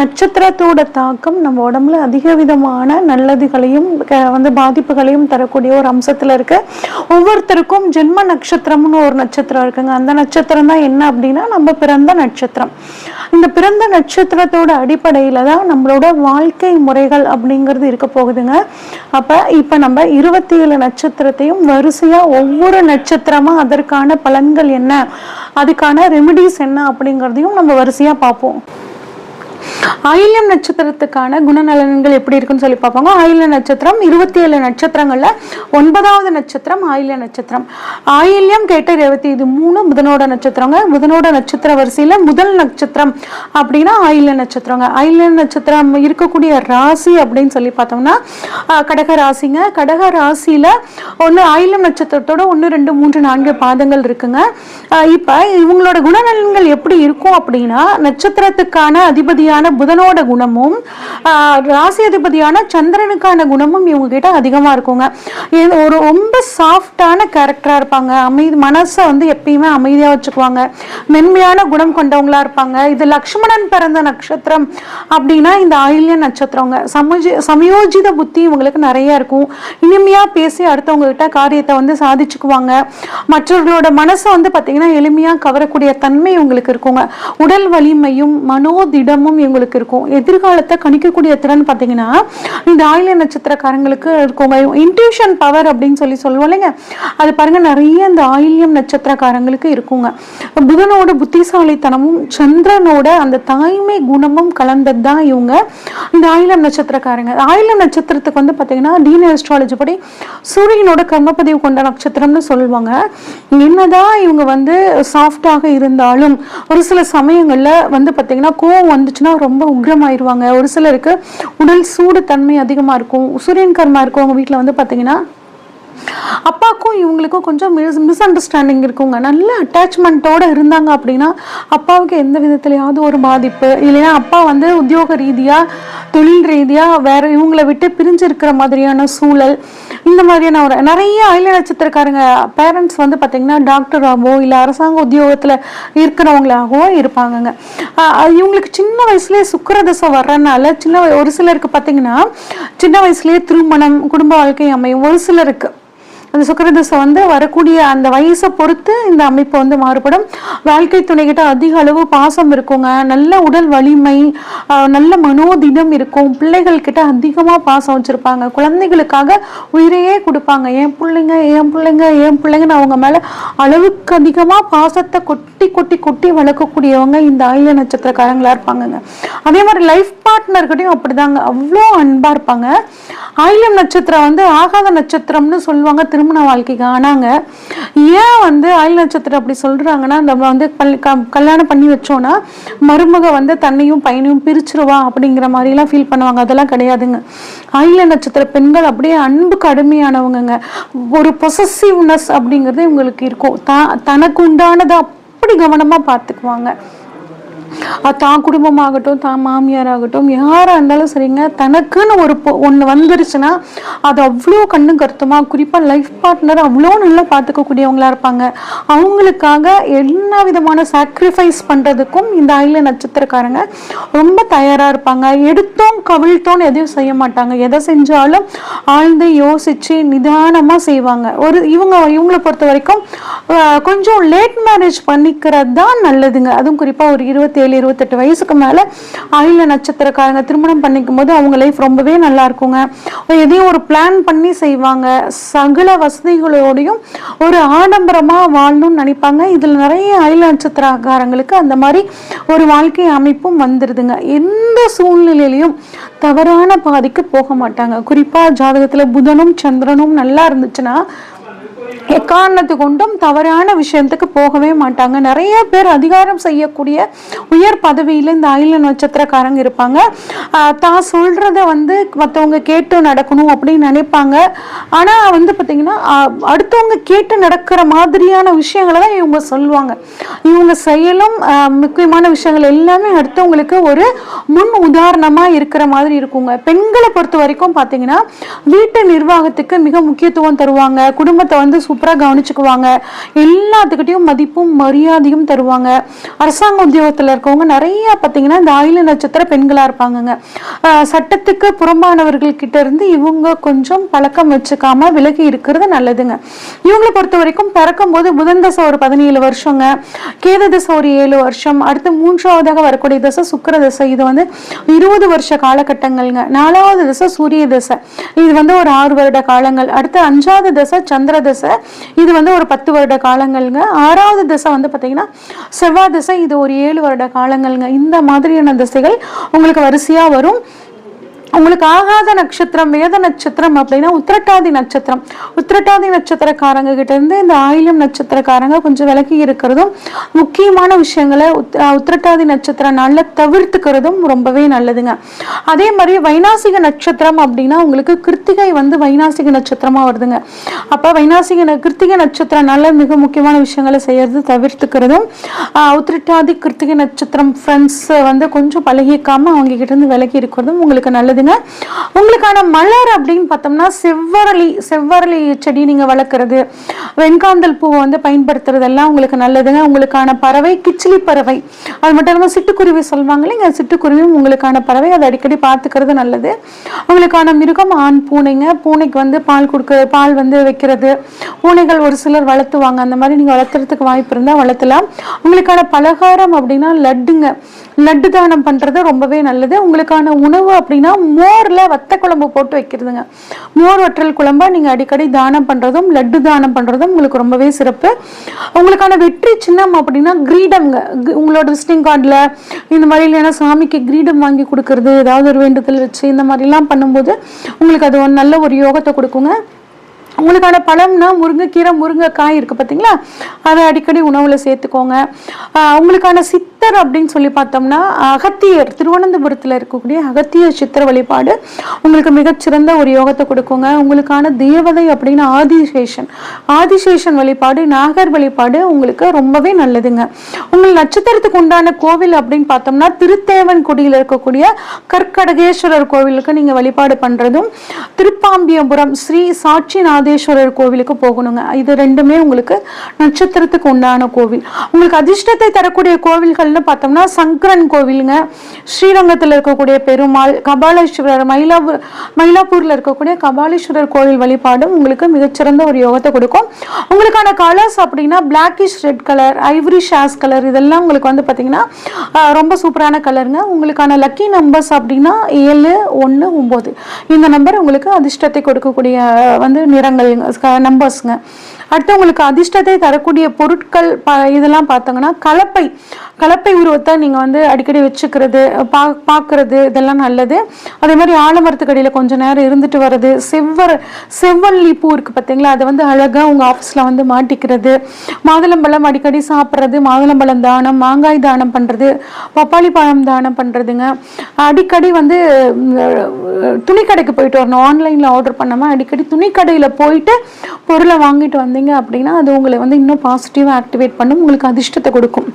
நட்சத்திரத்தோட தாக்கம் நம்ம உடம்புல அதிக விதமான நல்லதுகளையும் வந்து பாதிப்புகளையும் தரக்கூடிய ஒரு அம்சத்தில் இருக்கு. ஒவ்வொருத்தருக்கும் ஜென்ம நட்சத்திரம்னு ஒரு நட்சத்திரம் இருக்குங்க. அந்த நட்சத்திரம் தான் என்ன அப்படின்னா நம்ம பிறந்த நட்சத்திரம். இந்த பிறந்த நட்சத்திரத்தோட அடிப்படையில் தான் நம்மளோட வாழ்க்கை முறைகள் அப்படிங்கிறது இருக்க போகுதுங்க. அப்போ இப்போ நம்ம இருபத்தி ஏழு நட்சத்திரத்தையும் வரிசையாக ஒவ்வொரு நட்சத்திரமாக அதற்கான பலன்கள் என்ன அதுக்கான ரெமிடிஸ் என்ன அப்படிங்கிறதையும் நம்ம வரிசையாக பார்ப்போம். ஆயில்யம் நட்சத்திரத்துக்கான குணநலன்கள் எப்படி இருக்குன்னு சொல்லி பார்ப்பாங்க. ஆயில்ய நட்சத்திரம் இருபத்தி ஏழு நட்சத்திரங்கள்ல ஒன்பதாவது நட்சத்திரம் ஆயில்ய நட்சத்திரம். ஆயில்யம் கேட்ட இருபத்தி இது மூணு புதனோட நட்சத்திரங்க. புதனோட நட்சத்திர வரிசையில முதல் நட்சத்திரம் அப்படின்னா ஆயில்ய நட்சத்திரங்க. ஆயில்ய நட்சத்திரம் இருக்கக்கூடிய ராசி அப்படின்னு சொல்லி பார்த்தோம்னா கடக ராசிங்க. கடக ராசியில ஒன்று ஆயில்யம் நட்சத்திரத்தோட ஒன்று ரெண்டு மூன்று நான்கு பாதங்கள் இருக்குங்க. இப்போ இப்ப இவங்களோட குணநலன்கள் எப்படி இருக்கும் அப்படின்னா நட்சத்திரத்துக்கான அதிபதியான புதனோட குணமும் ராசி அதிபதியான சந்திரனுக்கான குணமும் இவங்க கிட்ட அதிகமா இருக்குங்க. ஒரு ரொம்ப சாஃப்டான கேரக்டரா இருப்பாங்க. அமைதி மனசை வந்து எப்பயுமே அமைதியா வச்சுக்குவாங்க. மென்மையான குணம் கொண்டவங்களா இருப்பாங்க. இது லக்ஷ்மணன் பிறந்த நட்சத்திரம் அப்படின்னா இந்த ஆயில்ய நட்சத்திரங்க. சமஜி சமயோஜித புத்தி இவங்களுக்கு நிறைய இருக்கும். இனிமையா பேசி அடுத்தவங்க கிட்ட காரியத்தை வந்து சாதிச்சுக்குவாங்க. மற்றவர்களோட மனசை வந்து பார்த்தீங்கன்னா எளிமையா கவரக்கூடிய தன்மை இவங்களுக்கு இருக்குங்க. உடல் வலிமையும் மனோதிடமும் இவங்களுக்கு இருக்கும். எதிர்காலத்தை கணிக்கக்கூடிய திறன் பார்த்தீங்கன்னா இந்த ஆயில நட்சத்திரக்காரங்களுக்கு இருக்கவங்க இன்ட்யூஷன் பவர் அப்படின்னு சொல்லி சொல்லுவோம் இல்லைங்க. அது பாருங்க நிறைய இந்த ஆயில்யம் நட்சத்திரக்காரங்களுக்கு இருக்குங்க. புதனோட புத்திசாலித்தனமும் சந்திரனோட அந்த தாய்மை குணமும் கலந்தது தான் இவங்க இந்த ஆயிலம் நட்சத்திரக்காரங்க. ஆயிலம் நட்சத்திரத்துக்கு வந்து பார்த்தீங்கன்னா டீன் அஸ்ட்ராலஜி படி சூரியனோட கர்மப்பதிவு கொண்ட நட்சத்திரம்னு சொல்லுவாங்க. என்னதான் இவங்க வந்து சாஃப்டாக இருந்தாலும் ஒரு சில சமயங்களில் வந்து பார்த்தீங்கன்னா கோவம் வந்துச்சுன்னா ரொம்ப உக்ரமாயிருவாங்க ஒரு சிலருக்கு உடல் சூடு தன்மை அதிகமா இருக்கும். சூரியன் கர்மா இருக்கவங்க வீட்டில் வந்து பார்த்தீங்கன்னா அப்பாவுக்கும் இவங்களுக்கும் கொஞ்சம் மிஸ் மிஸ் அண்டர்ஸ்டாண்டிங் இருக்குங்க. நல்ல அட்டாச்மெண்ட்டோட இருந்தாங்க அப்படின்னா அப்பாவுக்கு எந்த விதத்துலையாவது ஒரு பாதிப்பு. இல்லைன்னா அப்பா வந்து உத்தியோக ரீதியாக தொழில் ரீதியாக வேற இவங்களை விட்டு பிரிஞ்சு இருக்கிற மாதிரியான சூழல். இந்த மாதிரியான ஒரு நிறைய அயல நட்சத்திரக்காரங்க பேரண்ட்ஸ் வந்து பார்த்தீங்கன்னா டாக்டராகவோ இல்லை அரசாங்க உத்தியோகத்தில் இருக்கிறவங்களாகவோ இருப்பாங்கங்க. இவங்களுக்கு சின்ன வயசுலேயே சுக்கரதசை வர்றதுனால சின்ன ஒரு சிலருக்கு பார்த்தீங்கன்னா சின்ன வயசுலேயே திருமணம் குடும்ப வாழ்க்கை அமையும் ஒரு சிலருக்கு. அந்த சுக்கரதசை வந்து வரக்கூடிய அந்த வயசை பொறுத்து இந்த அமைப்பு வந்து மாறுபடும். வாழ்க்கை துணைகிட்ட அதிக அளவு பாசம் இருக்குங்க. நல்ல உடல் வலிமை நல்ல மனோதிடம் இருக்கும். பிள்ளைகள் கிட்ட அதிகமாக பாசம் வச்சுருப்பாங்க. குழந்தைகளுக்காக உயிரையே கொடுப்பாங்க. என் பிள்ளைங்க என் பிள்ளைங்க என் பிள்ளைங்கன்னு அவங்க மேலே அளவுக்கு அதிகமாக பாசத்தை கொட்டி கொட்டி கொட்டி வளர்க்கக்கூடியவங்க இந்த ஆயில நட்சத்திரக்காரங்களாக இருப்பாங்கங்க. அதே மாதிரி லைஃப் பார்ட்னர்கிட்டையும் அப்படிதாங்க. அவ்வளோ அன்பாக இருப்பாங்க. ஆயிலம் நட்சத்திரம் வந்து ஆகாத நட்சத்திரம்னு சொல்லுவாங்க. திருமண வாழ்க்கைக்கு ஆனாங்க. ஏன் வந்து ஆயுள் நட்சத்திரம் அப்படி சொல்றாங்கன்னா நம்ம வந்து கல்யாணம் பண்ணி வச்சோன்னா மருமக வந்து தன்னையும் பையனையும் பிரிச்சிருவா அப்படிங்கிற மாதிரிலாம் ஃபீல் பண்ணுவாங்க. அதெல்லாம் கிடையாதுங்க. ஆயுள நட்சத்திர பெண்கள் அப்படியே அன்பு கடுமையானவங்கங்க. ஒரு பொசசிவ்னஸ் அப்படிங்கிறது இவங்களுக்கு இருக்கும். தா தனக்கு உண்டானதை அப்படி கவனமா பார்த்துக்குவாங்க. தான் குடும்பமாகட்டும் தான் மாமியாராகட்டும் யாராக இருந்தாலும் சரிங்க தனக்குன்னு ஒரு ஒன்று வந்துருச்சுன்னா அது அவ்வளோ கண்ணும் கருத்துமாக குறிப்பாக லைஃப் பார்ட்னர் அவ்வளோ நல்லா பார்த்துக்கக்கூடியவங்களா இருப்பாங்க. அவங்களுக்காக எல்லா விதமான சாக்ரிஃபைஸ் பண்ணுறதுக்கும் இந்த ஆயில நட்சத்திரக்காரங்க ரொம்ப தயாராக இருப்பாங்க. எடுத்தோம் கவிழ்த்தோன்னு எதையும் செய்ய மாட்டாங்க. எதை செஞ்சாலும் ஆழ்ந்து யோசிச்சு நிதானமாக செய்வாங்க. ஒரு இவங்க இவங்களை பொறுத்த வரைக்கும் கொஞ்சம் லேட் மேரேஜ் பண்ணிக்கிறது தான் நல்லதுங்க. அதுவும் குறிப்பாக ஒரு இருபத்தி இருபத்தேழு இருபத்தெட்டு வயசுக்கு மேலே அயில நட்சத்திரக்காரங்க திருமணம் பண்ணிக்கும் போது அவங்க லைஃப் ரொம்பவே நல்லா இருக்குங்க. எதையும் ஒரு பிளான் பண்ணி செய்வாங்க. சகல வசதிகளோடையும் ஒரு ஆடம்பரமாக வாழணும்னு நினைப்பாங்க. இதில் நிறைய அயில நட்சத்திரக்காரங்களுக்கு அந்த மாதிரி ஒரு வாழ்க்கை அமைப்பும் வந்துடுதுங்க எந்த சூழ்நிலையிலையும் தவறான பாதைக்கு போக மாட்டாங்க. குறிப்பாக ஜாதகத்தில் புதனும் சந்திரனும் நல்லா இருந்துச்சுன்னா எக்காரணத்து கொண்டும் தவறான விஷயத்துக்கு போகவே மாட்டாங்க. நிறைய பேர் அதிகாரம் செய்யக்கூடிய உயர் பதவியில் இந்த அயில நட்சத்திரக்காரங்க இருப்பாங்க. தான் சொல்றத வந்து மற்றவங்க கேட்டு நடக்கணும் அப்படின்னு நினைப்பாங்க. ஆனால் வந்து பார்த்திங்கன்னா அடுத்தவங்க கேட்டு நடக்கிற மாதிரியான விஷயங்களை தான் இவங்க சொல்லுவாங்க. இவங்க செயலும் முக்கியமான விஷயங்கள் எல்லாமே அடுத்தவங்களுக்கு ஒரு முன் உதாரணமாக இருக்கிற மாதிரி இருக்குங்க. பெண்களை பொறுத்த வரைக்கும் பார்த்தீங்கன்னா வீட்டு நிர்வாகத்துக்கு மிக முக்கியத்துவம் தருவாங்க. குடும்பத்தை வந்து சூப்பராக கவனிச்சுக்குவாங்க. எல்லாத்துக்கிட்டையும் மதிப்பும் மரியாதையும் தருவாங்க. அரசாங்க உத்தியோகத்தில் இருக்கவங்க நிறைய பார்த்தீங்கன்னா இந்த ஆயுள நட்சத்திர பெண்களாக இருப்பாங்கங்க. சட்டத்துக்கு புறம்பானவர்கள் கிட்ட இருந்து இவங்க கொஞ்சம் பழக்கம் வச்சுக்காம விலகி இருக்கிறது நல்லதுங்க. இவங்களை பொறுத்த வரைக்கும் பிறக்கும் போது புதன் தசை ஒரு பதினேழு வருஷங்க. கேது தசை ஒரு ஏழு வருஷம். அடுத்து மூன்றாவதாக வரக்கூடிய தசை சுக்கர தசை. இது வந்து இருபது வருஷ காலகட்டங்கள்ங்க. நாலாவது தசை சூரிய தசை. இது வந்து ஒரு ஆறு வருட காலங்கள். அடுத்து அஞ்சாவது தசை சந்திர தசை. இது வந்து ஒரு பத்து வருட காலங்கள்ங்க. ஆறாவது திசை வந்து பார்த்தீங்கன்னா செவ்வாய் திசை இது ஒரு ஏழு வருட காலங்கள்ங்க. இந்த மாதிரியான திசைகள் உங்களுக்கு வரிசையா வரும். உங்களுக்கு ஆகாத நட்சத்திரம் வேத நட்சத்திரம் அப்படின்னா உத்திரட்டாதி நட்சத்திரம். உத்திரட்டாதி நட்சத்திரக்காரங்க கிட்ட இருந்து இந்த ஆயிலம் நட்சத்திரக்காரங்க கொஞ்சம் விலகி இருக்கிறதும் முக்கியமான விஷயங்களை உத்திரட்டாதி நட்சத்திர நாளில் தவிர்த்துக்கிறதும் ரொம்பவே நல்லதுங்க. அதே மாதிரி வைநாசிக நட்சத்திரம் அப்படின்னா உங்களுக்கு கிருத்திகை வந்து வைநாசிக நட்சத்திரமா வருதுங்க. அப்போ வைநாசிக ந- கிருத்திகை நட்சத்திரம் நாளில் மிக முக்கியமான விஷயங்களை செய்யறது தவிர்த்துக்கிறதும் உத்திரட்டாதி கிருத்திகை நட்சத்திரம் ஃப்ரெண்ட்ஸ் வந்து கொஞ்சம் பழகிக்காம அவங்க கிட்ட இருந்து விலகி இருக்கிறதும் உங்களுக்கு நல்லது. நல்லதுங்க உங்களுக்கான மலர் அப்படின்னு பார்த்தோம்னா செவ்வரளி செவ்வரளி செடி நீங்கள் வளர்க்குறது வெண்காந்தல் பூவை வந்து பயன்படுத்துறதெல்லாம் உங்களுக்கு நல்லதுங்க. உங்களுக்கான பறவை கிச்சிலி பறவை. அது மட்டும் இல்லாமல் சிட்டுக்குருவி சொல்லுவாங்க இல்லைங்க. சிட்டுக்குருவியும் உங்களுக்கான பறவை. அதை அடிக்கடி பார்த்துக்கிறது நல்லது. உங்களுக்கான மிருகம் ஆண் பூனைங்க. பூனைக்கு வந்து பால் கொடுக்க பால் வந்து வைக்கிறது. பூனைகள் ஒரு சிலர் வளர்த்துவாங்க. அந்த மாதிரி நீங்கள் வளர்த்துறதுக்கு வாய்ப்பு இருந்தால் வளர்த்தலாம். உங்களுக்கான பலகாரம் அப்படின்னா லட்டுங்க. லட்டு தானம் பண்ணுறது ரொம்பவே நல்லது. உங்களுக்கான உணவு அப்படின்னா மோரில் வத்த குழம்பு போட்டு வைக்கிறதுங்க. மோர் வற்றல் குழம்பா நீங்கள் அடிக்கடி தானம் பண்ணுறதும் லட்டு தானம் பண்ணுறதும் உங்களுக்கு ரொம்பவே சிறப்பு. உங்களுக்கான வெற்றி சின்னம் அப்படின்னா கிரீடம்ங்க. உங்களோட விசிட்டிங் கார்டில் இந்த மாதிரி இல்லைன்னா சாமிக்கு கிரீடம் வாங்கி கொடுக்கறது ஏதாவது ஒரு வேண்டுதல் வச்சு இந்த மாதிரிலாம் பண்ணும்போது உங்களுக்கு அது ஒரு நல்ல ஒரு யோகத்தை கொடுக்குங்க. உங்களுக்கான பழம்னா முருங்கைக்கீரை முருங்கைக்காய் இருக்குது பார்த்தீங்களா அதை அடிக்கடி உணவில் சேர்த்துக்கோங்க. உங்களுக்கான சித்த சித்தர் அப்படின்னு சொல்லி பார்த்தோம்னா அகத்தியர் திருவனந்தபுரத்தில் இருக்கக்கூடிய அகத்தியர் சித்திர வழிபாடு உங்களுக்கு மிகச்சிறந்த ஒரு யோகத்தை கொடுக்குங்க. உங்களுக்கான தேவதை அப்படின்னு ஆதிசேஷன். ஆதிசேஷன் வழிபாடு நாகர் வழிபாடு உங்களுக்கு ரொம்பவே நல்லதுங்க. உங்கள் நட்சத்திரத்துக்கு உண்டான கோவில் அப்படின்னு பார்த்தோம்னா திருத்தேவன் குடியில் இருக்கக்கூடிய கற்கடகேஸ்வரர் கோவிலுக்கு நீங்கள் வழிபாடு பண்ணுறதும் திருப்பாம்பியபுரம் ஸ்ரீ சாட்சிநாதேஸ்வரர் கோவிலுக்கு போகணுங்க. இது ரெண்டுமே உங்களுக்கு நட்சத்திரத்துக்கு உண்டான கோவில். உங்களுக்கு அதிர்ஷ்டத்தை தரக்கூடிய கோவில்கள் கோவில்கள்னு பார்த்தோம்னா சங்கரன் கோவிலுங்க. ஸ்ரீரங்கத்தில் இருக்கக்கூடிய பெருமாள் கபாலீஸ்வரர் மயிலாப்பூர் மயிலாப்பூரில் இருக்கக்கூடிய கபாலீஸ்வரர் கோவில் வழிபாடும் உங்களுக்கு மிகச்சிறந்த ஒரு யோகத்தை கொடுக்கும். உங்களுக்கான கலர்ஸ் அப்படின்னா பிளாக்கிஷ் ரெட் கலர் ஐவரி ஷாஸ் கலர் இதெல்லாம் உங்களுக்கு வந்து பார்த்தீங்கன்னா ரொம்ப சூப்பரான கலருங்க உங்களுக்கான லக்கி நம்பர்ஸ் அப்படின்னா ஏழு ஒன்று ஒம்பது. இந்த நம்பர் உங்களுக்கு அதிர்ஷ்டத்தை கொடுக்கக்கூடிய வந்து நிறங்கள் நம்பர்ஸ்ங்க அடுத்து உங்களுக்கு அதிர்ஷ்டத்தை தரக்கூடிய பொருட்கள் ப இதெல்லாம் பார்த்தோங்கன்னா கலப்பை கலப்பை உருவத்தை நீங்கள் வந்து அடிக்கடி வச்சுக்கிறது பா பார்க்குறது இதெல்லாம் நல்லது. அதே மாதிரி ஆலமரத்துக்கடியில் கொஞ்ச நேரம் இருந்துட்டு வர்றது செவ்வர செவ்வல்லி பூ இருக்குது பார்த்தீங்களா அதை வந்து அழகாக உங்கள் ஆஃபீஸில் வந்து மாட்டிக்கிறது மாதுளம்பழம் அடிக்கடி சாப்பிட்றது மாதுளம்பழம் தானம் மாங்காய் தானம் பண்ணுறது பப்பாளி பழம் தானம் பண்ணுறதுங்க அடிக்கடி வந்து துணி துணிக்கடைக்கு போயிட்டு வரணும். ஆன்லைனில் ஆர்டர் பண்ணாமல் அடிக்கடி துணிக்கடையில் போயிட்டு பொருளை வாங்கிட்டு வந்தீங்க அப்படின்னா அது உங்களை வந்து இன்னும் பாசிட்டிவாக ஆக்டிவேட் பண்ணும் உங்களுக்கு அதிர்ஷ்டத்தை கொடுக்கும்.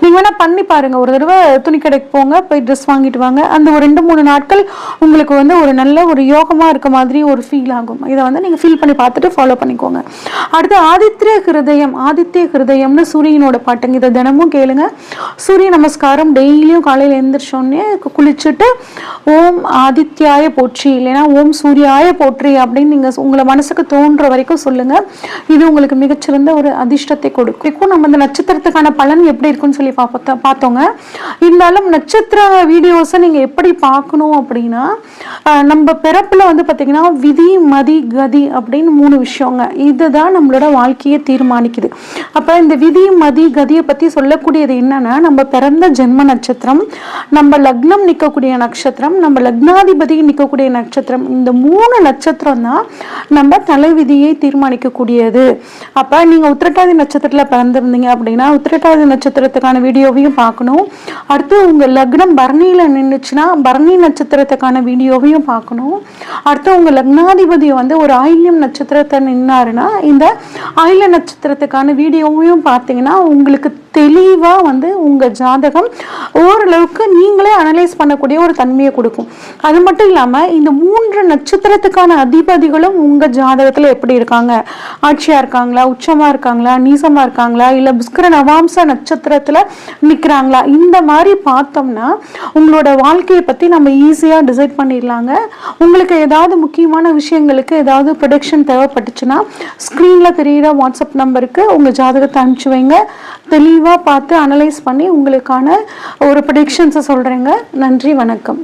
நீங்க வேணா பண்ணி பாருங்க. ஒரு தடவை துணி கடைக்கு போங்க போய் ட்ரெஸ் வாங்கிட்டு வாங்க. அந்த ஒரு ரெண்டு மூணு நாட்கள் உங்களுக்கு வந்து ஒரு நல்ல ஒரு யோகமா இருக்க மாதிரி ஒரு ஃபீல் ஆகும். இதை வந்து நீங்க ஃபீல் பண்ணி பார்த்துட்டு ஃபாலோ பண்ணிக்கோங்க. அடுத்து ஆதித்ய ஹிருதயம் ஆதித்ய ஹிருதயம்னு சூரியனோட பாட்டுங்க. இதை தினமும் கேளுங்க. சூரிய நமஸ்காரம் டெய்லியும் காலையில் எழுந்திரிச்சோடனே குளிச்சுட்டு ஓம் ஆதித்யாய போற்றி இல்லைன்னா ஓம் சூர்யாய போற்றி அப்படின்னு நீங்க உங்களை மனசுக்கு தோன்ற வரைக்கும் சொல்லுங்க. இது உங்களுக்கு மிகச்சிறந்த ஒரு அதிர்ஷ்டத்தை கொடுக்கும். நம்ம இந்த நட்சத்திரத்துக்கான பலன் எப்படி எப்படி இருக்குன்னு சொல்லி பார்ப்போம் பார்த்தோங்க. இருந்தாலும் நட்சத்திர வீடியோஸை நீங்கள் எப்படி பார்க்கணும் அப்படின்னா நம்ம பிறப்பில் வந்து பார்த்திங்கன்னா விதி மதி கதி அப்படின்னு மூணு விஷயங்க. இதுதான் நம்மளோட வாழ்க்கையை தீர்மானிக்குது. அப்போ இந்த விதி மதி கதியை பற்றி சொல்லக்கூடியது என்னன்னா நம்ம பிறந்த ஜென்ம நட்சத்திரம் நம்ம லக்னம் நிற்கக்கூடிய நட்சத்திரம் நம்ம லக்னாதிபதி நிற்கக்கூடிய நட்சத்திரம் இந்த மூணு நட்சத்திரம் தான் நம்ம தலைவிதியை தீர்மானிக்கக்கூடியது. அப்போ நீங்கள் உத்திரட்டாதி நட்சத்திரத்தில் பிறந்திருந்தீங்க அப்படின்னா உத்திரட்டாதி நட்சத்திரம் நட்சத்திரத்துக்கான வீடியோவையும் பார்க்கணும். அடுத்து உங்கள் லக்னம் பரணியில் நின்றுச்சுன்னா பரணி நட்சத்திரத்துக்கான வீடியோவையும் பார்க்கணும். அடுத்து உங்கள் லக்னாதிபதி வந்து ஒரு ஆயில்யம் நட்சத்திரத்தை நின்னாருன்னா இந்த ஆயில நட்சத்திரத்துக்கான வீடியோவையும் பார்த்தீங்கன்னா உங்களுக்கு தெளிவாக வந்து உங்கள் ஜாதகம் ஓரளவுக்கு நீங்களே அனலைஸ் பண்ணக்கூடிய ஒரு தன்மையை கொடுக்கும். அது மட்டும் இல்லாமல் இந்த மூன்று நட்சத்திரத்துக்கான அதிபதிகளும் உங்கள் ஜாதகத்தில் எப்படி இருக்காங்க? ஆட்சியாக இருக்காங்களா? உச்சமாக இருக்காங்களா? நீசமாக இருக்காங்களா? இல்லை புஷ்கர நவாம்ச நட்சத்திரத்தில் நிற்கிறாங்களா இந்த மாதிரி பார்த்தோம்னா உங்களோட வாழ்க்கையை பற்றி நம்ம ஈஸியாக டிசைட் பண்ணிடலாங்க. உங்களுக்கு ஏதாவது முக்கியமான விஷயங்களுக்கு ஏதாவது ப்ரொடக்ஷன் தேவைப்பட்டுச்சுன்னா ஸ்க்ரீனில் தெரிகிற வாட்ஸ்அப் நம்பருக்கு உங்கள் ஜாதகத்தை அனுப்பிச்சு வைங்க. தெளிவாக தெளிவாக பார்த்து அனலைஸ் பண்ணி உங்களுக்கான ஒரு ப்ரடிக்ஷன்ஸை சொல்கிறேங்க நன்றி வணக்கம்.